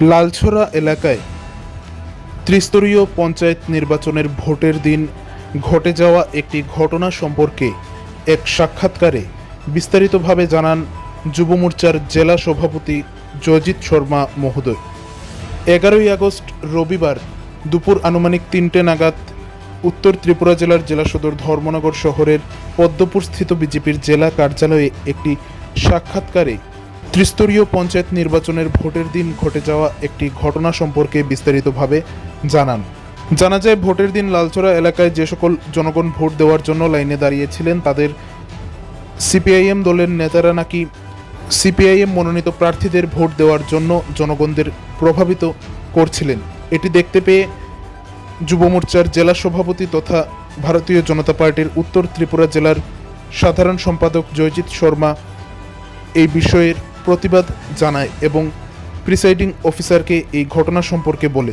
লালছড়া এলাকায় ত্রিস্তরীয় পঞ্চায়েত নির্বাচনের ভোটের দিন ঘটে যাওয়া একটি ঘটনা সম্পর্কে এক সাক্ষাৎকারে বিস্তারিতভাবে জানান যুব মোর্চার জেলা সভাপতি জয়জিৎ শর্মা মহোদয়। এগারোই আগস্ট রবিবার দুপুর আনুমানিক তিনটে নাগাদ উত্তর ত্রিপুরা জেলার জেলা সদর ধর্মনগর শহরের পদ্মপুর স্থিত বিজেপির জেলা কার্যালয়ে একটি সাক্ষাৎকারে ত্রিস্তরীয় পঞ্চায়েত নির্বাচনের ভোটের দিন ঘটে যাওয়া একটি ঘটনা সম্পর্কে বিস্তারিতভাবে জানান। জানা যায়, ভোটের দিন লালচড়া এলাকায় যে সকল জনগণ ভোট দেওয়ার জন্য লাইনে দাঁড়িয়েছিলেন, তাদের সিপিআইএম দলের নেতারা নাকি সিপিআইএম মনোনীত প্রার্থীদের ভোট দেওয়ার জন্য জনগণদের প্রভাবিত করছিলেন। এটি দেখতে পেয়ে যুব মোর্চার জেলা সভাপতি তথা ভারতীয় জনতা পার্টির উত্তর ত্রিপুরা জেলার সাধারণ সম্পাদক জয়জিৎ শর্মা এই বিষয়ের প্রতিবাদ জানায় এবং প্রিসাইডিং অফিসারকে এই ঘটনা সম্পর্কে বলে।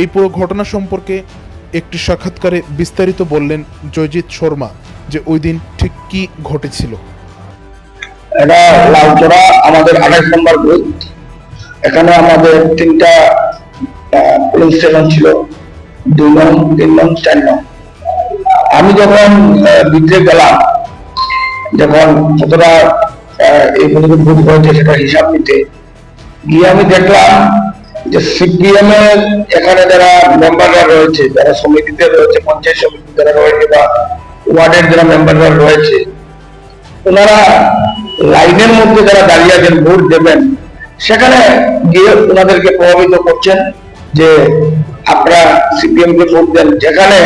এই পুরো ঘটনা সম্পর্কে একটি সাক্ষাৎকারে বিস্তারিত বললেন জয়জিৎ শর্মা যে ওই দিন ঠিক কী ঘটেছিল। এটা লালচড়া আমাদের আঠাশ নম্বর বুথ এখানে আমাদের তিনটা পোলিং স্টেশন ছিল। দুই নং, তিন নং, চার নং। আমি যখন ভিতরে গেলাম, যখন কতটা পর্যন্ত ভোট হয়েছে সেটা হিসাব নিতে। গিয়ে আমি দেখলাম যে সিপিএম এর এখানে যারা মেম্বাররা রয়েছে, যারা সমিতিতে রয়েছে, পঞ্চায়েত সমিতি যারা রয়েছে বা ওয়ার্ডের যারা মেম্বাররা রয়েছে, ওনারা লাইনের মধ্যে যারা দাঁড়িয়ে আছেন, ভোট দেবেন, সেখানে গিয়ে ওনাদেরকে প্রভাবিত করছেন যে আপনারা সিপিএম কে ভোট দেন। যেখানে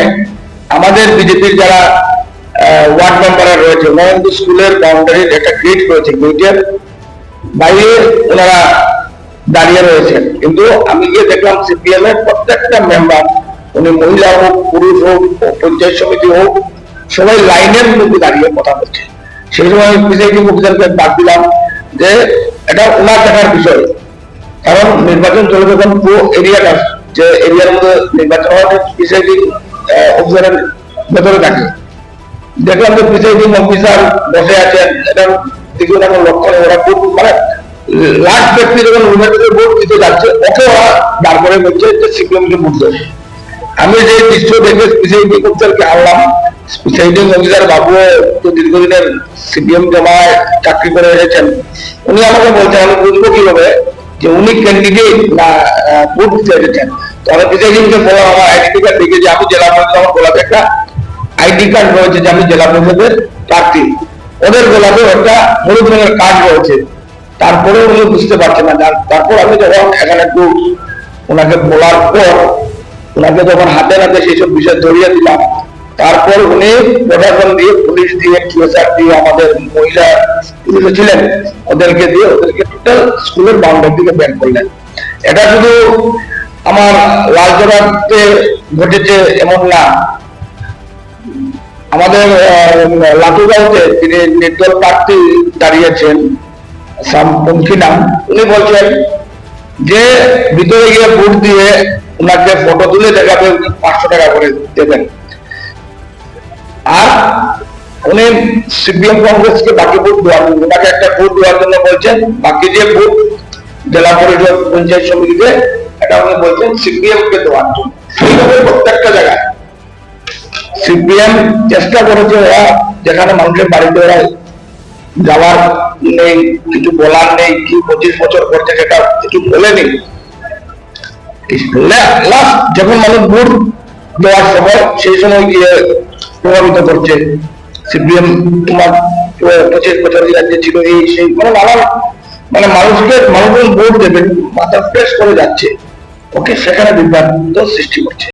আমাদের বিজেপির যারা ওয়ার্ড মেম্বাররা রয়েছে। ওনারা স্কুলের বাউন্ডারির একটা গেট রয়েছে গেটের বাইরে ওনারা দাঁড়িয়ে রয়েছেন। কিন্তু আমি গিয়ে দেখলাম সিপিএম এর প্রত্যেকটা মেম্বার উনি মহিলা হোক, পুরুষ হোক, পঞ্চায়েত সমিতি হোক, সবাই লাইনের মধ্যে দাঁড়িয়ে কথা বলছে। সেই সময় প্রিসাইডিং অফিসারকে ডাক দিলাম যে, এটা ওনার দেখার বিষয়। কারণ নির্বাচন চলে যখন পুরো এরিয়াটা, যে এরিয়ার মধ্যে নির্বাচন হওয়ার প্রিসাইডিং অফিসারের ভেতরে থাকে। দেখলাম যে প্রিসাইডিং অফিসার বসে আছেন। এটা দিকে কোনো লক্ষ্য ওরা খুব মানে লাস্ট ব্যক্তি যখন রুমের ভোট দিতে যাচ্ছে ওকে ওরা বলছে যে সিপিএম কে ভোট দেবে। আমি যে দৃশ্য দেখে প্রিসাইডিং অফিসারকে আনলাম। প্রিসাইডিং অফিসার বাবু তো দীর্ঘদিনের সিপিএম জমায়, চাকরি করে এসেছেন। উনি আমাকে বলছেন, আমি বুঝব কীভাবে যে উনি ক্যান্ডিডেট না ভোট দিতে এসেছেন? তো আমি প্রিসাইডিং কে বললাম, আমার আইডেন্টি দেখে যে আমি জেলা পরিষদ আমার গোলাপে একটা আইডি কার্ড রয়েছে যে জেলা পরিষদের প্রার্থী। ওদের গোলাপে একটা হলুদ রঙের কার্ড রয়েছে। তারপরে উনি বুঝতে পারছেন না। তারপর আমি যখন এখানে একটু ওনাকে বলার পর ওনাকে যখন হাতে হাতে সেই সব বিষয় ধরিয়ে দিলাম, তারপর উনি প্রশাসন দিয়ে, পুলিশ দিয়ে টিএসআর দিয়ে, আমাদের মহিলা ছিলেন, ওদেরকে দিয়ে ওদেরকে টোটাল স্কুলের বাউন্ডারি দিকে ব্যান করলেন। এটা শুধু আমার লালজোড়াতে ঘটেছে এমন না আমাদের লাটুগাঁওতে তিনি নির্দল প্রার্থী দাঁড়িয়েছেন সামপঙ্খী নাম। উনি বলছেন যে ভিতরে গিয়ে ভোট দিয়ে ওনাকে ফটো তুলে দেখাবে পাঁচশো টাকা করে দেবেন। আর উনি সিপিএম কংগ্রেসকে বাকি ভোট দেওয়ার ওনাকে একটা ভোট দেওয়ার জন্য বলছেন, বাকি যে ভোট জেলা পরিষদ পঞ্চায়েত সমিতিতে এটা উনি বলছেন সিপিএম কে দেওয়ার জন্য। এইভাবে প্রত্যেকটা জায়গায় সিপিএম চেষ্টা করেছে ওরা, যেখানে মানুষের বাড়িতে ওরা যাওয়ার নেই, কিছু বলার নেই, কি পঁচিশ বছর করছে সেটা কিছু বলেনি। লাস্ট যখন মানুষ ভোট দেওয়ার সময়, সেই সময় গিয়ে প্রভাবিত করছে। সিপিএম তোমার পঁচিশ বছর রাজ্যে ছিল, এই সেই মানে নানান মানে মানুষকে, মানুষজন ভোট দেবেন মাথা ফ্রেশ করে যাচ্ছে। ওকে সেখানে বিভ্রান্ত সৃষ্টি করছে।